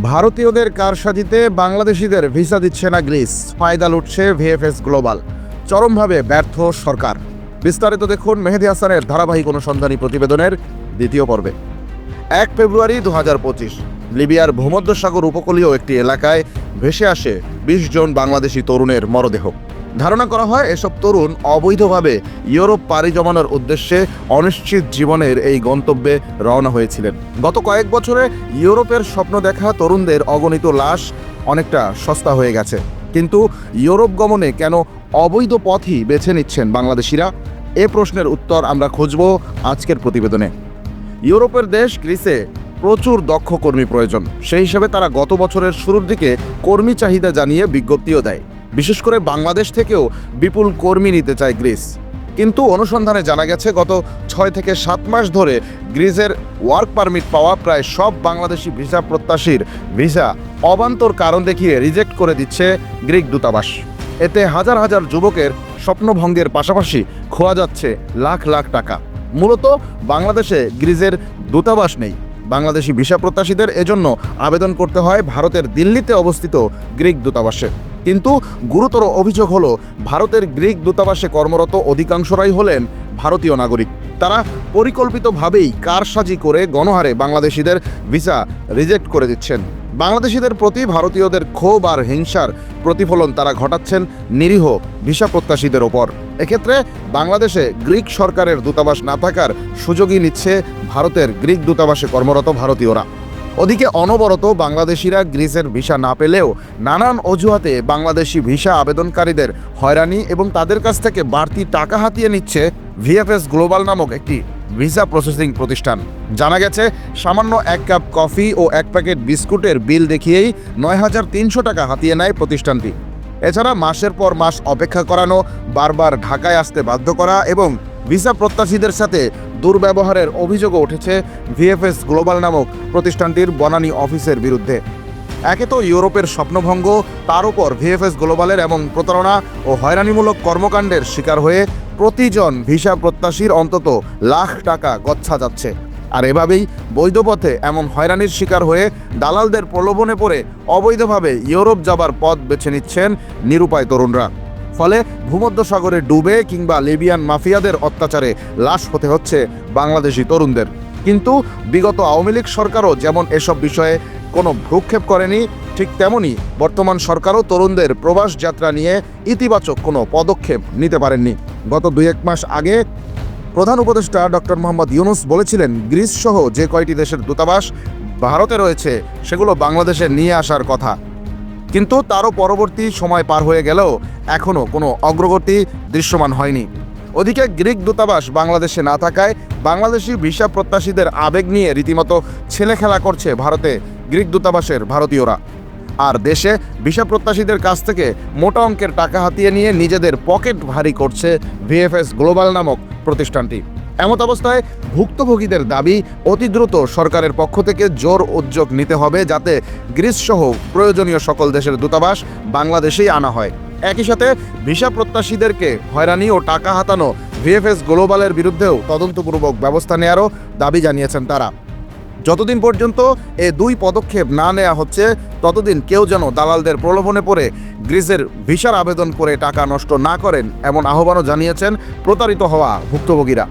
ভারতীয়দের কারসাজিতে বাংলাদেশিদের ভিসা দিচ্ছে না গ্রিস। ফায়দা লুটছে ভিএফএস গ্লোবাল। চরমভাবে ব্যর্থ সরকার। বিস্তারিত দেখুন মেহেদি হাসানের ধারাবাহিক অনুসন্ধানী প্রতিবেদনের দ্বিতীয় পর্বে। এক ফেব্রুয়ারি দু হাজার পঁচিশ, লিবিয়ার ভূমধ্যসাগর উপকূলীয় একটি এলাকায় ভেসে আসে বিশ জন বাংলাদেশি তরুণের মরদেহ। ধারণা করা হয় এসব তরুণ অবৈধভাবে ইউরোপ পাড়ি জমানোর উদ্দেশ্যে অনিশ্চিত জীবনের এই গন্তব্যে রওনা হয়েছিলেন। গত কয়েক বছরে ইউরোপের স্বপ্ন দেখা তরুণদের অগণিত লাশ অনেকটা সস্তা হয়ে গেছে। কিন্তু ইউরোপ গমনে কেন অবৈধ পথই বেছে নিচ্ছেন বাংলাদেশিরা? এ প্রশ্নের উত্তর আমরা খুঁজব আজকের প্রতিবেদনে। ইউরোপের দেশ গ্রিসে প্রচুর দক্ষ কর্মী প্রয়োজন। সেই হিসেবে তারা গত বছরের শুরুর দিকে কর্মী চাহিদা জানিয়ে বিজ্ঞপ্তিও দেয়। বিশেষ করে বাংলাদেশ থেকেও বিপুল কর্মী নিতে চায় গ্রিস। কিন্তু অনুসন্ধানে জানা গেছে, গত ছয় থেকে সাত মাস ধরে গ্রিসের ওয়ার্ক পারমিট পাওয়া প্রায় সব বাংলাদেশি ভিসা প্রত্যাশীর ভিসা অবান্তর কারণ দেখিয়ে রিজেক্ট করে দিচ্ছে গ্রিক দূতাবাস। এতে হাজার হাজার যুবকের স্বপ্নভঙ্গের পাশাপাশি খোয়া যাচ্ছে লাখ লাখ টাকা। মূলত বাংলাদেশে গ্রিজের দূতাবাস নেই। বাংলাদেশি ভিসা প্রত্যাশীদের এজন্য আবেদন করতে হয় ভারতের দিল্লিতে অবস্থিত গ্রিক দূতাবাসে। কিন্তু গুরুতর অভিযোগ হলো, ভারতের গ্রিক দূতাবাসে কর্মরত অধিকাংশরাই হলেন ভারতীয় নাগরিক। তারা পরিকল্পিতভাবেই কারসাজি করে গণহারে বাংলাদেশিদের ভিসা রিজেক্ট করে দিচ্ছেন। বাংলাদেশিদের প্রতি ভারতীয়দের ক্ষোভ আর হিংসার প্রতিফলন তারা ঘটাচ্ছেন নিরীহ ভিসা প্রত্যাশীদের ওপর। এক্ষেত্রে বাংলাদেশে গ্রিক সরকারের দূতাবাস না থাকার সুযোগই নিচ্ছে ভারতের গ্রিক দূতাবাসে কর্মরত ভারতীয়রা। ওদিকে অনবরত বাংলাদেশিরা গ্রিসের ভিসা না পেলেও নানান অজুহাতে বাংলাদেশি ভিসা আবেদনকারীদের হয়রানি এবং তাদের কাছ থেকে বাড়তি টাকা হাতিয়ে নিচ্ছে ভিএফএস গ্লোবাল নামক একটি ভিসা প্রসেসিং প্রতিষ্ঠান। জানা গেছে, সামান্য এক কাপ কফি ও এক প্যাকেট বিস্কুটের বিল দেখিয়েই নয় হাজার তিনশো টাকা হাতিয়ে নেয় প্রতিষ্ঠানটি। এছাড়া মাসের পর মাস অপেক্ষা করানো বারবার ঢাকায় আসতে বাধ্য করা এবং ভিসা প্রত্যাশীদের সাথে দুর্ব্যবহারের অভিযোগও উঠেছে ভিএফএস গ্লোবাল নামক প্রতিষ্ঠানটির বনানী অফিসের বিরুদ্ধে। একে তো ইউরোপের স্বপ্নভঙ্গ, তার উপর ভিএফএস গ্লোবালের এমন প্রতারণা ও হয়রানিমূলক কর্মকাণ্ডের শিকার হয়ে প্রতিজন ভিসা প্রত্যাশীর অন্তত লাখ টাকা গচ্ছা যাচ্ছে। আর এভাবেই বৈধ পথে এমন হয়রানির শিকার হয়ে দালালদের প্রলোভনে পড়ে অবৈধভাবে ইউরোপ যাবার পথ বেছে নিচ্ছেন নিরুপায় তরুণরা। ফলে ভূমধ্যসাগরে ডুবে কিংবা লিবিয়ান মাফিয়াদের অত্যাচারে লাশ হতে হচ্ছে বাংলাদেশি তরুণদের। কিন্তু বিগত আওয়ামী লীগ সরকারও যেমন এসব বিষয়ে কোনো ভ্রুক্ষেপ করেনি, ঠিক তেমনি বর্তমান সরকারও তরুণদের প্রবাস যাত্রা নিয়ে ইতিবাচক কোনো পদক্ষেপ নিতে পারেননি। গত দুই এক মাস আগে প্রধান উপদেষ্টা ডক্টর মোহাম্মদ ইউনুস বলেছিলেন গ্রিস সহ যে কয়টি দেশের দূতাবাস ভারতে রয়েছে, সেগুলো বাংলাদেশে নিয়ে আসার কথা। কিন্তু তারও পরবর্তী সময় পার হয়ে গেলেও এখনও কোনো অগ্রগতি দৃশ্যমান হয়নি। ওদিকে গ্রিক দূতাবাস বাংলাদেশে না থাকায় বাংলাদেশি ভিসা প্রত্যাশীদের আবেগ নিয়ে রীতিমতো ছেলে খেলা করছে ভারতে গ্রিক দূতাবাসের ভারতীয়রা। আর দেশে ভিসা প্রত্যাশীদের কাছ থেকে মোটা অঙ্কের টাকা হাতিয়ে নিয়ে নিজেদের পকেট ভারী করছে ভিএফএস গ্লোবাল নামক প্রতিষ্ঠানটি। এমত অবস্থায় ভুক্তভোগীদের দাবি, অতি দ্রুত সরকারের পক্ষ থেকে জোর উদ্যোগ নিতে হবে যাতে গ্রিস সহ প্রয়োজনীয় সকল দেশের দূতাবাস বাংলাদেশেই আনা হয়। একই সাথে ভিসা প্রত্যাশীদেরকে হয়রানি ও টাকা হাতানো ভিএফএস গ্লোবালের বিরুদ্ধেও তদন্তপূর্বক ব্যবস্থা নেয়ারও দাবি জানিয়েছেন তারা। যতদিন পর্যন্ত এ দুই পদক্ষেপ না নেওয়া হচ্ছে, ততদিন কেউ যেন দালালদের প্রলোভনে পড়ে, গ্রিসের ভিসার আবেদন করে টাকা নষ্ট না করেন এমন আহ্বানও জানিয়েছেন প্রতারিত হওয়া ভুক্তভোগীরা।